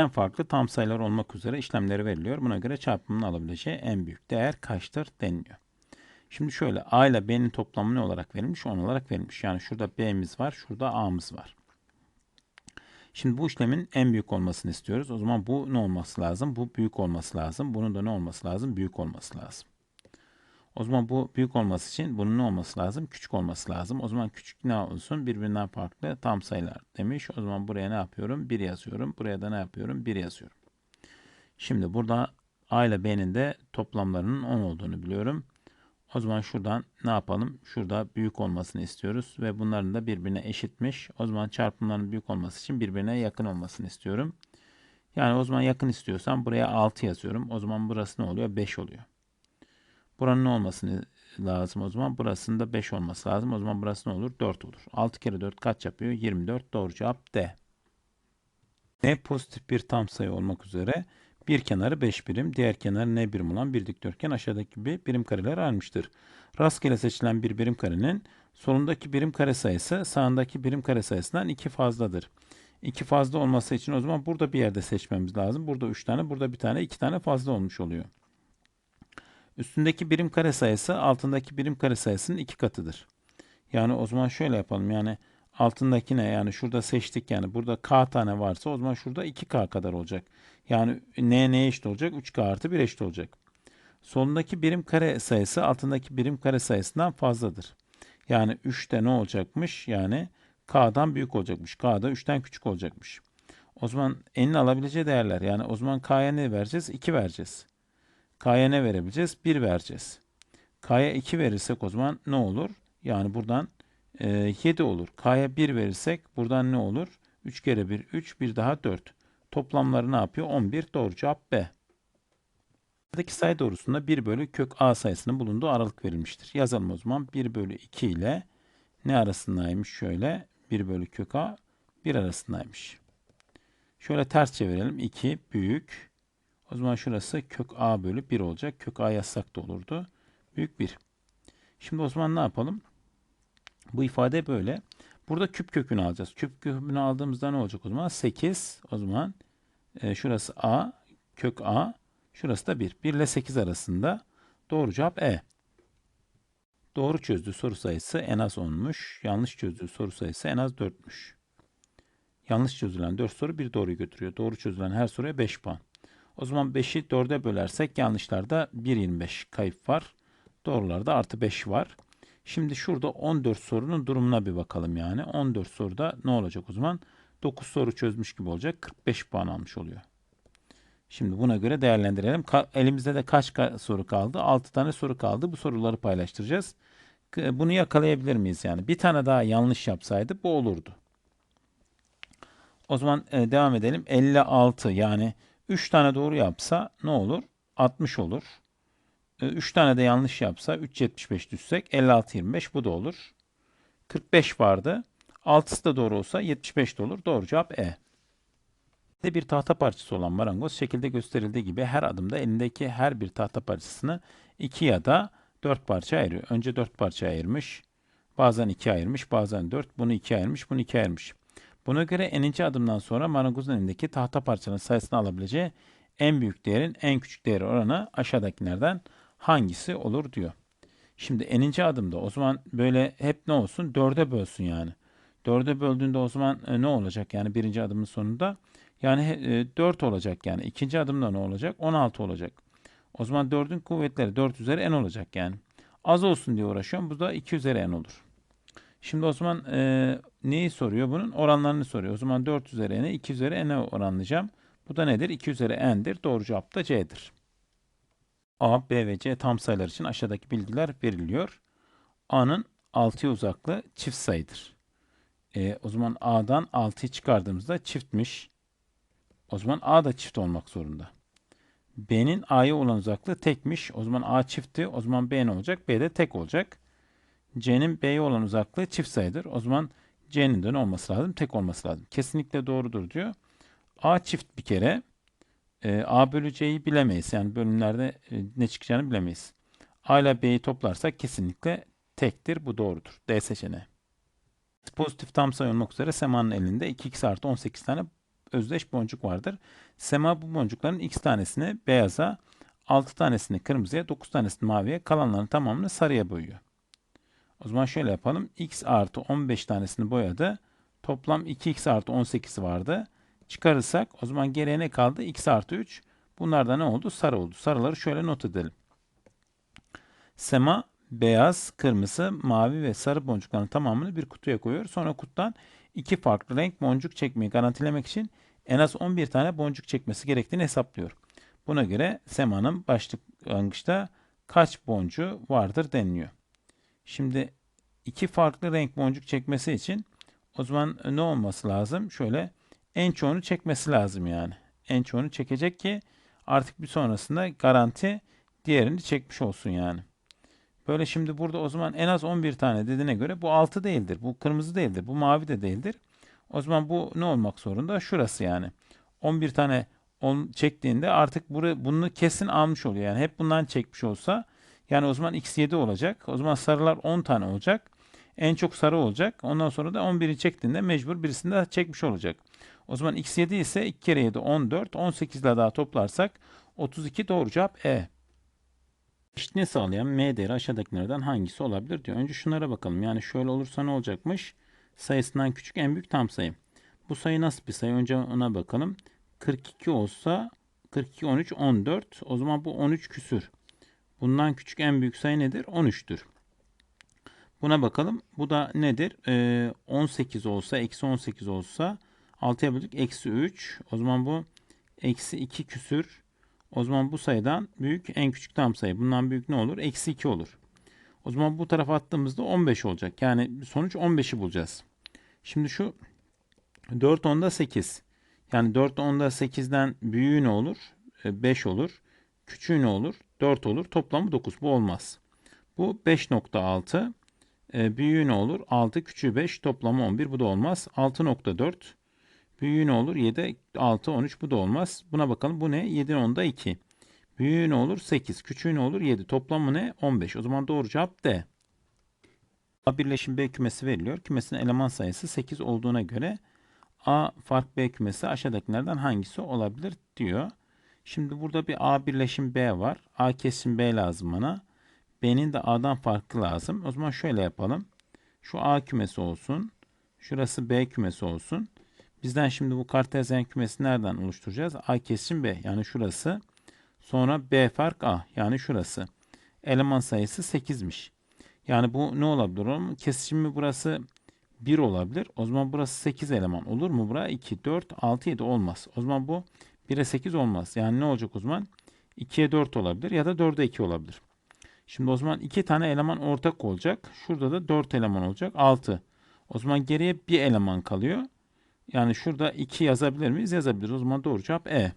birden farklı tam sayılar olmak üzere işlemleri veriliyor. Buna göre çarpımının alabileceği en büyük değer kaçtır deniliyor. Şimdi şöyle A ile B'nin toplamı ne olarak verilmiş? 10 olarak verilmiş. Yani şurada B'miz var, şurada A'mız var. Şimdi bu işlemin en büyük olmasını istiyoruz. O zaman bu ne olması lazım? Bu büyük olması lazım. Bunun da ne olması lazım? Büyük olması lazım. O zaman bu büyük olması için bunun ne olması lazım? Küçük olması lazım. O zaman küçük ne olsun? Birbirinden farklı tam sayılar demiş. O zaman buraya ne yapıyorum? 1 yazıyorum. Buraya da ne yapıyorum? 1 yazıyorum. Şimdi burada A ile B'nin de toplamlarının 10 olduğunu biliyorum. O zaman şuradan ne yapalım? Şurada büyük olmasını istiyoruz ve bunların da birbirine eşitmiş. O zaman çarpımların büyük olması için birbirine yakın olmasını istiyorum. Yani o zaman yakın istiyorsam buraya 6 yazıyorum. O zaman burası ne oluyor? 5 oluyor. Buranın ne olmasını lazım o zaman? Burasının da 5 olması lazım. O zaman burası ne olur? 4 olur. 6 kere 4 kaç yapıyor? 24. Doğru cevap D. Ne pozitif bir tam sayı olmak üzere bir kenarı 5 birim, diğer kenarı ne birim olan bir dikdörtgen aşağıdaki gibi birim kareler almıştır. Rastgele seçilen bir birim karenin solundaki birim kare sayısı sağındaki birim kare sayısından 2 fazladır. 2 fazla olması için o zaman burada bir yerde seçmemiz lazım. Burada 3 tane, burada bir tane, 2 tane fazla olmuş oluyor. Üstündeki birim kare sayısı altındaki birim kare sayısının 2 katıdır. Yani o zaman şöyle yapalım. Yani altındaki ne? Yani şurada seçtik yani. Burada k tane varsa o zaman şurada 2k kadar olacak. Yani n neye eşit olacak? 3k artı 1 eşit olacak. Solundaki birim kare sayısı altındaki birim kare sayısından fazladır. Yani 3 de ne olacakmış? Yani k'dan büyük olacakmış. k da 3'ten küçük olacakmış. O zaman n'in alabileceği değerler. Yani o zaman k'ya ne vereceğiz? 2 vereceğiz. K'ya ne verebileceğiz? 1 vereceğiz. K'ya 2 verirsek o zaman ne olur? Yani buradan e, 7 olur. K'ya 1 verirsek buradan ne olur? 3 kere 1 3, bir daha 4. Toplamları ne yapıyor? 11. Doğru cevap B. Buradaki sayı doğrusunda 1 bölü kök A sayısının bulunduğu aralık verilmiştir. Yazalım o zaman. 1 bölü 2 ile ne arasındaymış? Şöyle 1 bölü kök A 1 arasındaymış. Şöyle ters çevirelim. 2 büyük. O zaman şurası kök A bölü 1 olacak. Kök A yazsak da olurdu. Büyük 1. Şimdi o zaman ne yapalım? Bu ifade böyle. Burada küp kökünü alacağız. Küp kökünü aldığımızda ne olacak o zaman? 8. O zaman e, şurası A, kök A. Şurası da 1. 1 ile 8 arasında. Doğru cevap E. Doğru çözdüğü soru sayısı en az 10'muş. Yanlış çözdüğü soru sayısı en az 4'müş. Yanlış çözülen 4 soru bir doğruyu götürüyor. Doğru çözülen her soruya 5 puan. O zaman 5'i 4'e bölersek yanlışlarda 1.25 kayıp var. Doğrularda artı 5 var. Şimdi şurada 14 sorunun durumuna bir bakalım yani. 14 soruda ne olacak o zaman? 9 soru çözmüş gibi olacak. 45 puan almış oluyor. Şimdi buna göre değerlendirelim. Ka elimizde de kaç ka soru kaldı? 6 tane soru kaldı. Bu soruları paylaştıracağız. Bunu yakalayabilir miyiz yani? Bir tane daha yanlış yapsaydı bu olurdu. O zaman e, devam edelim. 56 yani 3 tane doğru yapsa ne olur? 60 olur. 3 tane de yanlış yapsa 3.75 düşsek 56.25 bu da olur. 45 vardı. 6'sı da doğru olsa 75 de olur. Doğru cevap E. Bir tahta parçası olan marangoz şekilde gösterildiği gibi her adımda elindeki her bir tahta parçasını 2 ya da 4 parça ayırıyor. Önce 4 parça ayırmış. Bazen 2 ayırmış, bazen 4. Bunu 2 ayırmış, bunu 2 ayırmış. Buna göre eninci adımdan sonra marangozun elindeki tahta parçanın sayısını alabileceği en büyük değerin en küçük değeri oranı aşağıdakilerden hangisi olur diyor. Şimdi eninci adımda o zaman böyle hep ne olsun? Dörde bölsün yani. Dörde böldüğünde o zaman e, ne olacak yani birinci adımın sonunda? Yani e, 4 olacak yani. İkinci adımda ne olacak? 16 olacak. O zaman 4'ün kuvvetleri 4 üzeri n olacak yani. Az olsun diye uğraşıyorum. Bu da 2 üzeri n olur. Şimdi o zaman e, neyi soruyor? Bunun oranlarını soruyor. O zaman 4 üzeri n'e 2 üzeri n'e oranlayacağım. Bu da nedir? 2 üzeri n'dir. Doğru cevap da c'dir. A, B ve C tam sayılar için aşağıdaki bilgiler veriliyor. A'nın 6'ya uzaklığı çift sayıdır. E, o zaman A'dan 6'yı çıkardığımızda çiftmiş. O zaman A da çift olmak zorunda. B'nin A'ya olan uzaklığı tekmiş. O zaman A çiftti. O zaman B ne olacak? B de tek olacak. C'nin B'ye olan uzaklığı çift sayıdır. O zaman C'nin de ne olması lazım? Tek olması lazım. Kesinlikle doğrudur diyor. A çift bir kere. E, A bölü C'yi bilemeyiz. Yani bölümlerde e, ne çıkacağını bilemeyiz. A ile B'yi toplarsak kesinlikle tektir. Bu doğrudur. D seçeneği. Pozitif tam sayı olmak üzere Sema'nın elinde 2x artı 18 tane özdeş boncuk vardır. Sema bu boncukların x tanesini beyaza, 6 tanesini kırmızıya, 9 tanesini maviye, kalanların tamamını sarıya boyuyor. O zaman şöyle yapalım. x artı 15 tanesini boyadı. Toplam 2x artı 18 vardı. Çıkarırsak o zaman geriye ne kaldı? x artı 3. Bunlar da ne oldu? Sarı oldu. Sarıları şöyle not edelim. Sema beyaz, kırmızı, mavi ve sarı boncukların tamamını bir kutuya koyuyor. Sonra kutudan iki farklı renk boncuk çekmeyi garantilemek için en az 11 tane boncuk çekmesi gerektiğini hesaplıyor. Buna göre Sema'nın başlangıçta kaç boncuğu vardır deniliyor. Şimdi iki farklı renk boncuk çekmesi için o zaman ne olması lazım? Şöyle en çoğunu çekmesi lazım yani. En çoğunu çekecek ki artık bir sonrasında garanti diğerini çekmiş olsun yani. Böyle şimdi burada o zaman en az 11 tane dediğine göre bu 6 değildir. Bu kırmızı değildir. Bu mavi de değildir. O zaman bu ne olmak zorunda? Şurası yani. 11 tane on çektiğinde artık bunu kesin almış oluyor. Yani hep bundan çekmiş olsa yani o zaman x7 olacak. O zaman sarılar 10 tane olacak. En çok sarı olacak. Ondan sonra da 11'i çektiğinde mecbur birisini de çekmiş olacak. O zaman x7 ise 2 kere 7 14. 18 ile daha toplarsak 32 doğru cevap E. Eşitliği sağlayan m değeri aşağıdakilerden hangisi olabilir diyor. Önce şunlara bakalım. Yani şöyle olursa ne olacakmış? Sayısından küçük en büyük tam sayı. Bu sayı nasıl bir sayı? Önce ona bakalım. 42 olsa 42, 13, 14. O zaman bu 13 küsür. Bundan küçük en büyük sayı nedir? 13'tür. Buna bakalım. Bu da nedir? Ee, 18 olsa, eksi 18 olsa 6'ya böldük. Eksi 3. O zaman bu eksi 2 küsür. O zaman bu sayıdan büyük en küçük tam sayı. Bundan büyük ne olur? Eksi 2 olur. O zaman bu tarafa attığımızda 15 olacak. Yani sonuç 15'i bulacağız. Şimdi şu 4 onda 8. Yani 4 onda 8'den büyüğü ne olur? 5 olur. Küçüğü ne olur? 4 olur. Toplamı 9. Bu olmaz. Bu 5.6. E, büyüğü ne olur? 6, küçüğü 5. Toplamı 11. Bu da olmaz. 6.4. Büyüğü ne olur? 7, 6, 13. Bu da olmaz. Buna bakalım. Bu ne? 7 onda 2. Büyüğü ne olur? 8. Küçüğü ne olur? 7. Toplamı ne? 15. O zaman doğru cevap D. A birleşim B kümesi veriliyor. Kümesin eleman sayısı 8 olduğuna göre A fark B kümesi aşağıdakilerden hangisi olabilir diyor. Şimdi burada bir A birleşim B var. A kesim B lazım bana. B'nin de A'dan farklı lazım. O zaman şöyle yapalım. Şu A kümesi olsun. Şurası B kümesi olsun. Bizden şimdi bu kartezyen kümesi nereden oluşturacağız? A kesim B. Yani şurası. Sonra B fark A. Yani şurası. Eleman sayısı 8'miş. Yani bu ne olabilir oğlum? Kesişimi burası 1 olabilir. O zaman burası 8 eleman. Olur mu bura? 2, 4, 6, 7 olmaz. O zaman bu 1'e 8 olmaz. Yani ne olacak o zaman? 2'ye 4 olabilir ya da 4'e 2 olabilir. Şimdi o zaman 2 tane eleman ortak olacak. Şurada da 4 eleman olacak. 6. O zaman geriye bir eleman kalıyor. Yani şurada 2 yazabilir miyiz? Yazabiliriz. O zaman doğru cevap E.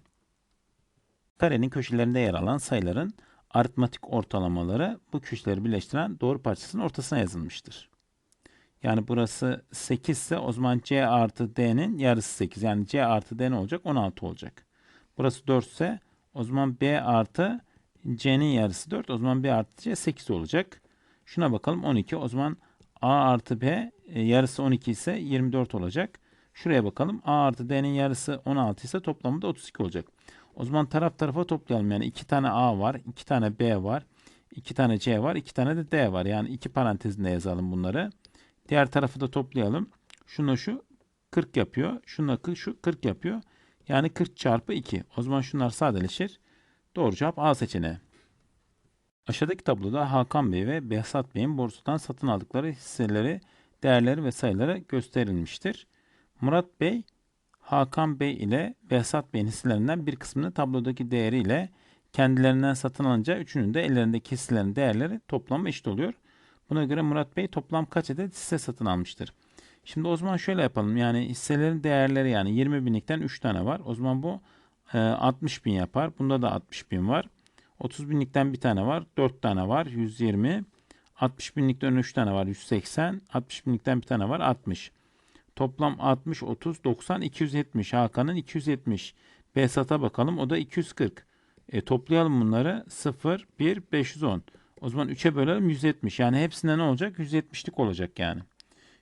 Karenin köşelerinde yer alan sayıların aritmatik ortalamaları bu köşeleri birleştiren doğru parçasının ortasına yazılmıştır. Yani burası 8 ise o zaman C artı D'nin yarısı 8. Yani C artı D ne olacak? 16 olacak. Burası 4 ise o zaman B artı C'nin yarısı 4. O zaman B artı C 8 olacak. Şuna bakalım 12. O zaman A artı B e, yarısı 12 ise 24 olacak. Şuraya bakalım. A artı D'nin yarısı 16 ise toplamı da 32 olacak. O zaman taraf tarafa toplayalım. Yani 2 tane A var, 2 tane B var, 2 tane C var, 2 tane de D var. Yani iki parantezinde yazalım bunları. Diğer tarafı da toplayalım. Şunla şu 40 yapıyor. Şunla şu 40 yapıyor. Yani 40 çarpı 2. O zaman şunlar sadeleşir. Doğru cevap A seçeneği. Aşağıdaki tabloda Hakan Bey ve Behzat Bey'in borsadan satın aldıkları hisseleri, değerleri ve sayıları gösterilmiştir. Murat Bey, Hakan Bey ile Behzat Bey'in hisselerinden bir kısmını tablodaki değeriyle kendilerinden satın alınca üçünün de ellerindeki hisselerin değerleri toplamı eşit oluyor. Buna göre Murat Bey toplam kaç adet hisse satın almıştır? Şimdi o zaman şöyle yapalım. Yani hisselerin değerleri yani 20 binlikten 3 tane var. O zaman bu e, 60 bin yapar. Bunda da 60 bin var. 30 binlikten bir tane var. 4 tane var. 120. 60 binlikten 3 tane var. 180. 60 binlikten bir tane var. 60. Toplam 60, 30, 90, 270. Hakan'ın 270. Behzat'a bakalım. O da 240. E, toplayalım bunları. 0, 1, 510. O zaman 3'e bölelim 170. Yani hepsinde ne olacak? 170'lik olacak yani.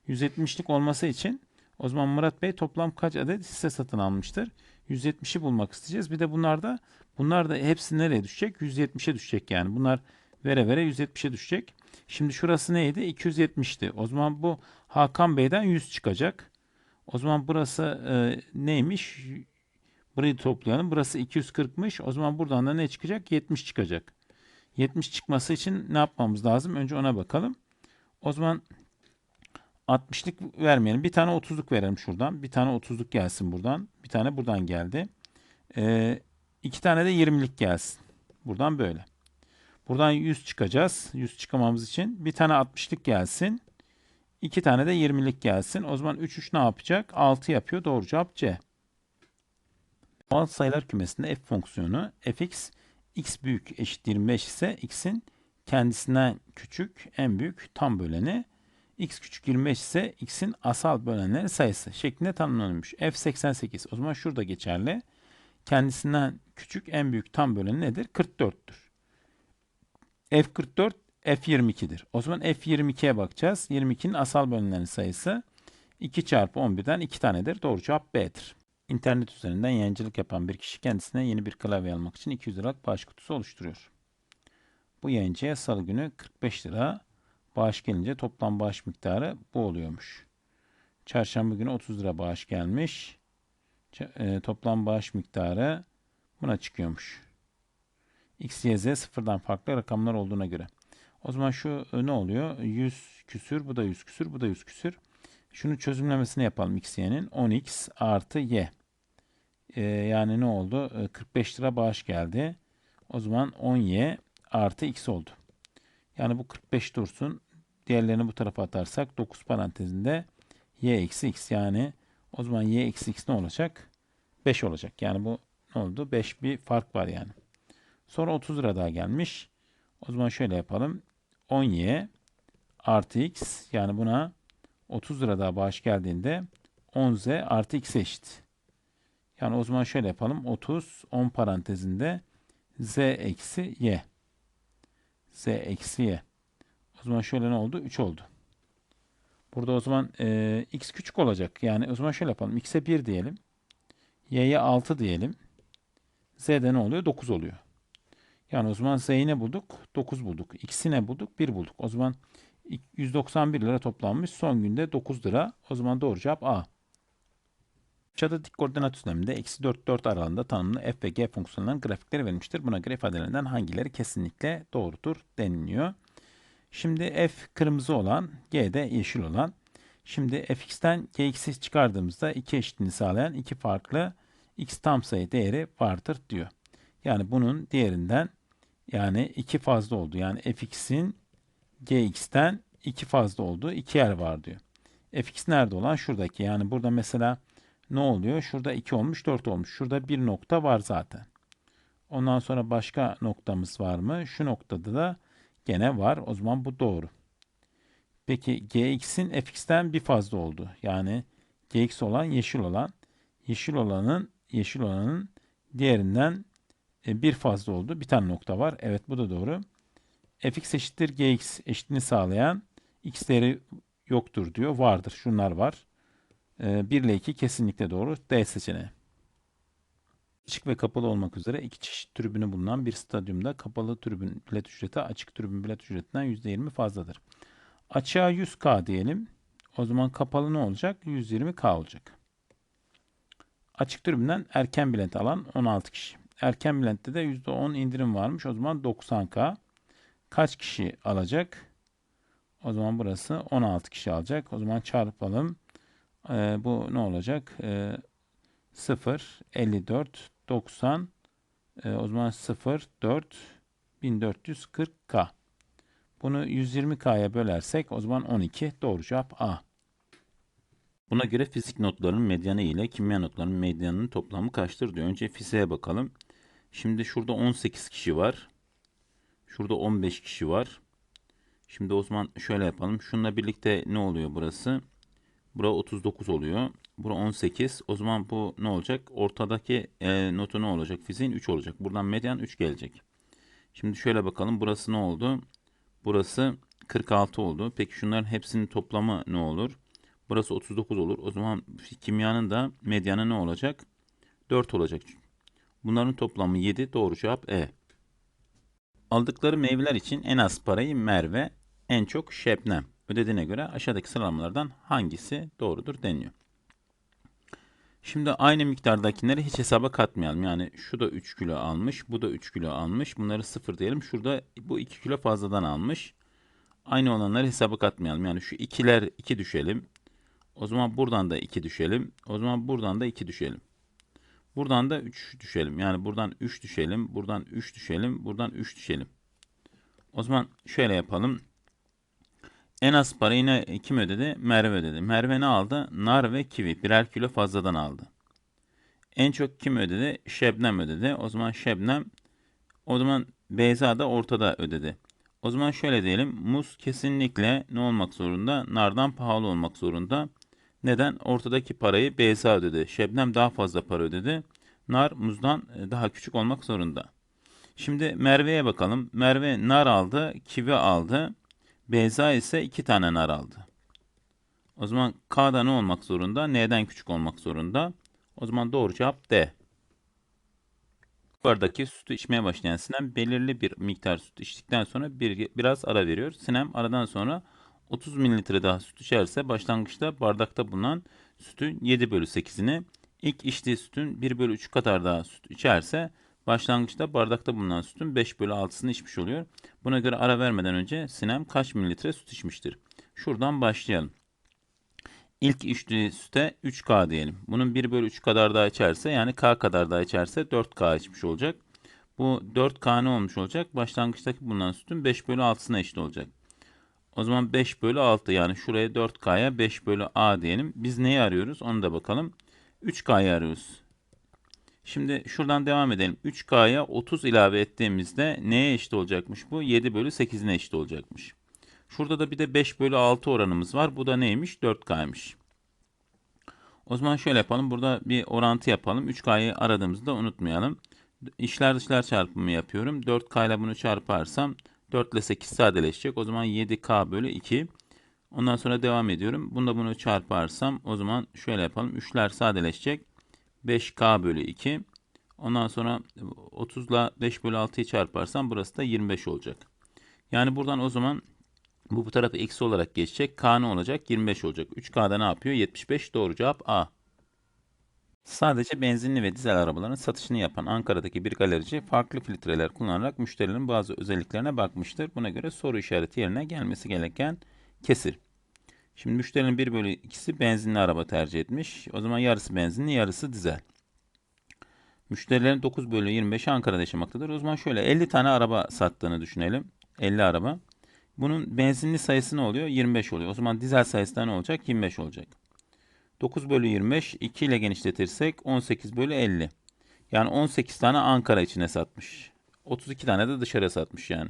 170'lik olması için O zaman Murat Bey toplam kaç adet hisse satın almıştır? 170'i bulmak isteyeceğiz. Bir de bunlar da bunlar da hepsi nereye düşecek? 170'e düşecek yani. Bunlar vere vere 170'e düşecek. Şimdi şurası neydi? 270'ti. O zaman bu Hakan Bey'den 100 çıkacak. O zaman burası e, neymiş? Burayı toplayalım. Burası 240'mış. O zaman buradan da ne çıkacak? 70 çıkacak. 70 çıkması için ne yapmamız lazım? Önce ona bakalım. O zaman 60'lık vermeyelim. Bir tane 30'luk verelim şuradan. Bir tane 30'luk gelsin buradan. Bir tane buradan geldi. Ee, iki tane de 20'lik gelsin. Buradan böyle. Buradan 100 çıkacağız. 100 çıkamamız için. Bir tane 60'lık gelsin. İki tane de 20'lik gelsin. O zaman 3 3 ne yapacak? 6 yapıyor. Doğru cevap C. Doğal sayılar kümesinde f fonksiyonu fx x büyük eşit 25 ise x'in kendisinden küçük en büyük tam böleni x küçük 25 ise x'in asal bölenleri sayısı şeklinde tanımlanmış. f 88 o zaman şurada geçerli. Kendisinden küçük en büyük tam böleni nedir? 44'tür. f 44 f 22'dir. O zaman f 22'ye bakacağız. 22'nin asal bölenlerin sayısı 2 çarpı 11'den 2 tanedir. Doğru cevap B'dir. İnternet üzerinden yayıncılık yapan bir kişi kendisine yeni bir klavye almak için 200 liralık bağış kutusu oluşturuyor. Bu yayıncıya salı günü 45 lira bağış gelince toplam bağış miktarı bu oluyormuş. Çarşamba günü 30 lira bağış gelmiş. Ç- e, toplam bağış miktarı buna çıkıyormuş. X, Y, Z sıfırdan farklı rakamlar olduğuna göre. O zaman şu e, ne oluyor? 100 küsür, bu da 100 küsür, bu da 100 küsür. Şunu çözümlemesini yapalım x, y'nin. 10x artı y. Ee, yani ne oldu? Ee, 45 lira bağış geldi. O zaman 10y artı x oldu. Yani bu 45 dursun. Diğerlerini bu tarafa atarsak 9 parantezinde y eksi x yani o zaman y eksi x ne olacak? 5 olacak. Yani bu ne oldu? 5 bir fark var yani. Sonra 30 lira daha gelmiş. O zaman şöyle yapalım. 10y artı x yani buna 30 lira daha bağış geldiğinde 10z artı x eşit. Yani o zaman şöyle yapalım. 30 10 parantezinde z eksi y. z eksi y. O zaman şöyle ne oldu? 3 oldu. Burada o zaman e, x küçük olacak. Yani o zaman şöyle yapalım. x'e 1 diyelim. y'ye 6 diyelim. z'de ne oluyor? 9 oluyor. Yani o zaman z'yi ne bulduk? 9 bulduk. x'i ne bulduk? 1 bulduk. O zaman 191 lira toplanmış. Son günde 9 lira. O zaman doğru cevap A. Dik koordinat düzleminde eksi 4 4 aralığında tanımlı f ve g fonksiyonlarının grafikleri verilmiştir. Buna göre ifadelerinden hangileri kesinlikle doğrudur deniliyor. Şimdi f kırmızı olan, g de yeşil olan. Şimdi fx'ten gx'i çıkardığımızda iki eşitliğini sağlayan iki farklı x tam sayı değeri vardır diyor. Yani bunun diğerinden yani iki fazla oldu. Yani fx'in gx'ten 2 fazla olduğu iki yer var diyor. fx nerede olan? Şuradaki. Yani burada mesela ne oluyor? Şurada 2 olmuş 4 olmuş. Şurada bir nokta var zaten. Ondan sonra başka noktamız var mı? Şu noktada da gene var. O zaman bu doğru. Peki gx'in fx'ten bir fazla oldu. Yani gx olan yeşil olan. Yeşil olanın yeşil olanın diğerinden e, bir fazla oldu. Bir tane nokta var. Evet bu da doğru fx eşittir gx eşitliğini sağlayan x değeri yoktur diyor. Vardır. Şunlar var. Ee, 1 ile 2 kesinlikle doğru. D seçeneği. Açık ve kapalı olmak üzere iki çeşit tribünü bulunan bir stadyumda kapalı tribün bilet ücreti açık tribün bilet ücretinden %20 fazladır. Açığa 100k diyelim. O zaman kapalı ne olacak? 120k olacak. Açık tribünden erken bilet alan 16 kişi. Erken bilette de %10 indirim varmış. O zaman 90k kaç kişi alacak? O zaman burası 16 kişi alacak. O zaman çarpalım. Ee, bu ne olacak? Ee, 0, 54, 90. Ee, o zaman 0, 4, 1440K. Bunu 120K'ya bölersek o zaman 12. Doğru cevap A. Buna göre fizik notlarının medyanı ile kimya notlarının medyanının toplamı kaçtır diyor. Önce fiziğe bakalım. Şimdi şurada 18 kişi var. Şurada 15 kişi var. Şimdi o zaman şöyle yapalım. Şununla birlikte ne oluyor burası? Bura 39 oluyor. Bura 18. O zaman bu ne olacak? Ortadaki e, notu ne olacak? Fiziğin 3 olacak. Buradan medyan 3 gelecek. Şimdi şöyle bakalım. Burası ne oldu? Burası 46 oldu. Peki şunların hepsinin toplamı ne olur? Burası 39 olur. O zaman kimyanın da medyanı ne olacak? 4 olacak. Bunların toplamı 7. Doğru cevap E. Aldıkları meyveler için en az parayı Merve, en çok Şebnem ödediğine göre aşağıdaki sıralamalardan hangisi doğrudur deniyor. Şimdi aynı miktardakileri hiç hesaba katmayalım. Yani şu da 3 kilo almış, bu da 3 kilo almış. Bunları sıfır diyelim. Şurada bu 2 kilo fazladan almış. Aynı olanları hesaba katmayalım. Yani şu ikiler 2 düşelim. O zaman buradan da 2 düşelim. O zaman buradan da 2 düşelim. Buradan da 3 düşelim. Yani buradan 3 düşelim. Buradan 3 düşelim. Buradan 3 düşelim. O zaman şöyle yapalım. En az parayı ne, kim ödedi? Merve ödedi. Merve ne aldı? Nar ve kivi. Birer kilo fazladan aldı. En çok kim ödedi? Şebnem ödedi. O zaman Şebnem, o zaman Beyza da ortada ödedi. O zaman şöyle diyelim. Muz kesinlikle ne olmak zorunda? Nardan pahalı olmak zorunda. Neden? Ortadaki parayı Beyza ödedi. Şebnem daha fazla para ödedi. Nar muzdan e, daha küçük olmak zorunda. Şimdi Merve'ye bakalım. Merve nar aldı, kivi aldı. Beyza ise iki tane nar aldı. O zaman K'da ne olmak zorunda? N'den küçük olmak zorunda. O zaman doğru cevap D. Yukarıdaki sütü içmeye başlayan Sinem belirli bir miktar süt içtikten sonra bir, biraz ara veriyor. Sinem aradan sonra 30 mililitre daha süt içerse başlangıçta bardakta bulunan sütün 7 bölü 8'ini ilk içtiği sütün 1 bölü 3 kadar daha süt içerse başlangıçta bardakta bulunan sütün 5 bölü 6'sını içmiş oluyor. Buna göre ara vermeden önce Sinem kaç mililitre süt içmiştir? Şuradan başlayalım. İlk içtiği süte 3K diyelim. Bunun 1 bölü 3 kadar daha içerse yani K kadar daha içerse 4K içmiş olacak. Bu 4K ne olmuş olacak? Başlangıçtaki bulunan sütün 5 bölü 6'sına eşit olacak. O zaman 5 bölü 6 yani şuraya 4K'ya 5 bölü A diyelim. Biz neyi arıyoruz? Onu da bakalım. 3K'yı arıyoruz. Şimdi şuradan devam edelim. 3K'ya 30 ilave ettiğimizde neye eşit olacakmış bu? 7 bölü 8'ine eşit olacakmış. Şurada da bir de 5 bölü 6 oranımız var. Bu da neymiş? 4K'ymış. O zaman şöyle yapalım. Burada bir orantı yapalım. 3K'yı aradığımızda unutmayalım. İşler dışlar çarpımı yapıyorum. 4K ile bunu çarparsam 4 ile 8 sadeleşecek. O zaman 7K bölü 2. Ondan sonra devam ediyorum. Bunda bunu çarparsam o zaman şöyle yapalım. 3'ler sadeleşecek. 5K bölü 2. Ondan sonra 30 ile 5 bölü 6'yı çarparsam burası da 25 olacak. Yani buradan o zaman bu bu tarafı eksi olarak geçecek. K ne olacak? 25 olacak. 3K'da ne yapıyor? 75. Doğru cevap A. Sadece benzinli ve dizel arabaların satışını yapan Ankara'daki bir galerici farklı filtreler kullanarak müşterilerin bazı özelliklerine bakmıştır. Buna göre soru işareti yerine gelmesi gereken kesir. Şimdi müşterinin 1 bölü 2'si benzinli araba tercih etmiş. O zaman yarısı benzinli yarısı dizel. Müşterilerin 9 bölü 25'i Ankara'da yaşamaktadır. O zaman şöyle 50 tane araba sattığını düşünelim. 50 araba. Bunun benzinli sayısı ne oluyor? 25 oluyor. O zaman dizel sayısı da ne olacak? 25 olacak. 9 bölü 25 2 ile genişletirsek 18 bölü 50. Yani 18 tane Ankara içine satmış. 32 tane de dışarıya satmış yani.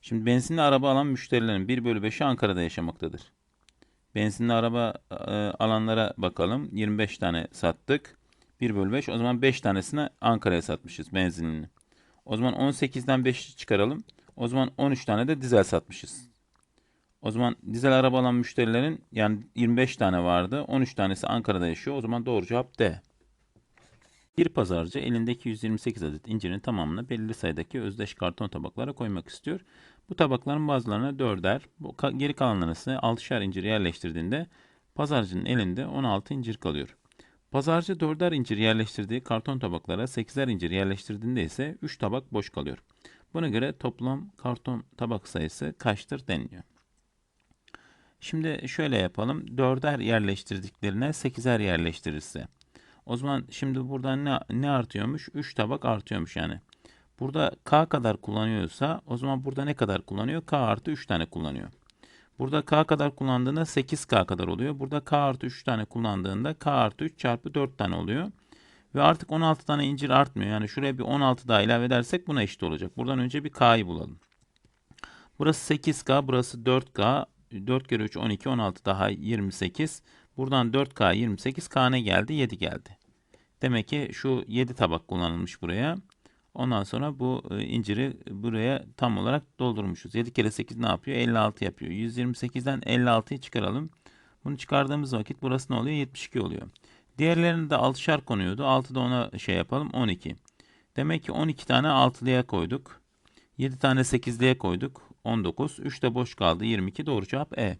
Şimdi benzinli araba alan müşterilerin 1 bölü 5'i Ankara'da yaşamaktadır. Benzinli araba e, alanlara bakalım. 25 tane sattık. 1 bölü 5. O zaman 5 tanesini Ankara'ya satmışız benzinlini. O zaman 18'den 5'i çıkaralım. O zaman 13 tane de dizel satmışız. O zaman dizel araba alan müşterilerin yani 25 tane vardı. 13 tanesi Ankara'da yaşıyor. O zaman doğru cevap D. Bir pazarcı elindeki 128 adet incirin tamamını belirli sayıdaki özdeş karton tabaklara koymak istiyor. Bu tabakların bazılarına 4'er, bu geri kalanlarına ise 6'şer incir yerleştirdiğinde pazarcının elinde 16 incir kalıyor. Pazarcı 4'er incir yerleştirdiği karton tabaklara 8'er incir yerleştirdiğinde ise 3 tabak boş kalıyor. Buna göre toplam karton tabak sayısı kaçtır deniliyor. Şimdi şöyle yapalım. 4'er yerleştirdiklerine 8'er yerleştirirse. O zaman şimdi burada ne, ne artıyormuş? 3 tabak artıyormuş yani. Burada K kadar kullanıyorsa o zaman burada ne kadar kullanıyor? K artı 3 tane kullanıyor. Burada K kadar kullandığında 8K kadar oluyor. Burada K artı 3 tane kullandığında K artı 3 çarpı 4 tane oluyor. Ve artık 16 tane incir artmıyor. Yani şuraya bir 16 daha ilave edersek buna eşit olacak. Buradan önce bir K'yı bulalım. Burası 8K, burası 4K. 4 kere 3 12, 16 daha 28. Buradan 4K 28, K ne geldi? 7 geldi. Demek ki şu 7 tabak kullanılmış buraya. Ondan sonra bu e, inciri buraya tam olarak doldurmuşuz. 7 kere 8 ne yapıyor? 56 yapıyor. 128'den 56'yı çıkaralım. Bunu çıkardığımız vakit burası ne oluyor? 72 oluyor. Diğerlerinde de 6'şar konuyordu. 6 da ona şey yapalım 12. Demek ki 12 tane 6'lıya koyduk. 7 tane 8'liye koyduk. 19. 3 de boş kaldı. 22. Doğru cevap E.